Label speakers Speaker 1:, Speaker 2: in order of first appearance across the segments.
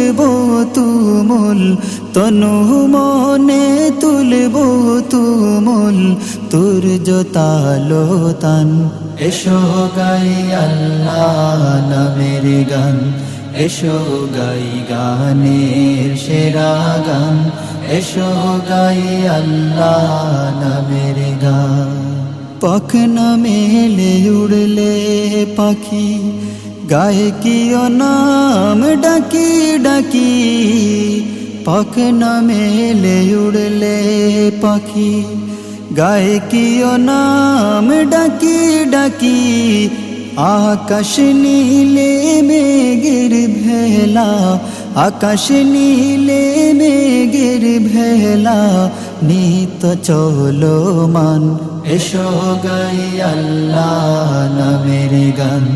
Speaker 1: তুলব তুমুল, তনু মনে তুলব তুমুল তোর জোতালো তান। এসো গাই আল্লাহ নামের গান, এসো গাই গানের সেরা গান, এসো গাই আল্লাহ নামের গান। পাখ মেলে উড়লে পাখি গায়ে কিও নাম ডাকি ডাকি। পাখ না মেলে উড়লে পাখি। গায়ে কিও নাম ডাকি ডাকি। আকাশ নীলে মেঘের ভেলা, আকাশ নীলে মেঘের ভেলা। নিত চলো মান এসো গাই আল্লাহ নামের গান।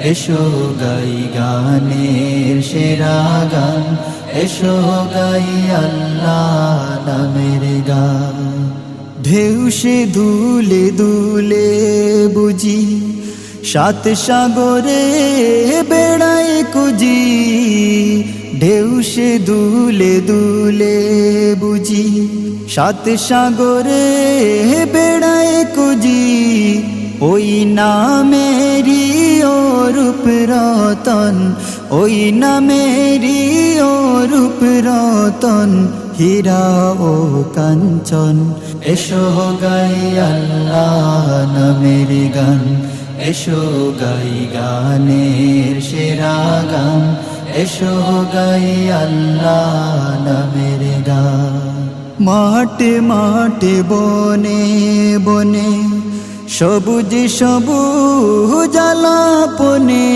Speaker 1: এসো গাই গানের সেরা গান, এসো গাই আল্লাহ নামের গান। ঢেউ সে দুলে দুলে বুঝি, সাত সাগরে বেড়ায় কুজি ঢেউ সে দুলে দুলে বুঝি, সাত সাগরে বেড়ায় কুজি ওই নামেরি ও রূপ রতন, ওই নামেরি ও রূপ রতন, হীরা ও কাঞ্চন। এসো গাই আল্লাহ নামের গান, এসো গাই গানের সেরা গান, এসো গাই আল্লাহ নামের গান। মাঠে মাঠে বনে বনে সবুজ সবুজ আলাপনে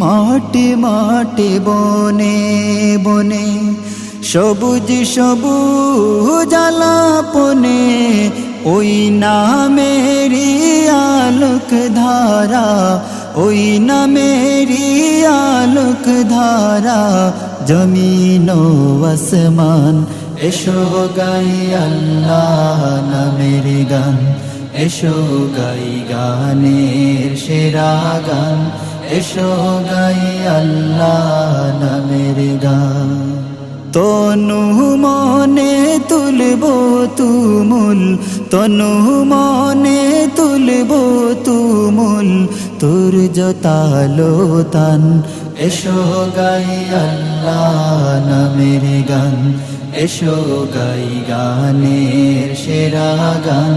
Speaker 1: মাটি মাটি বনে বনে, সবুজ সবুজ আলাপনে ওই নামেরি আলোক ধারা, ওই নামেরি আলোক ধারা, জমিন আসমান, এসো গাই আল্লাহ নামের গান। এসো গাই গানের সেরা গান, এসো গাই আল্লাহ নামের গান। তনু মনে তুলব তুমুল, তনু মনে তুলব তুমুল, তোর জতালো তান। এসো গাই আল্লাহ নামের গান, এসো গাই গানের সেরা গান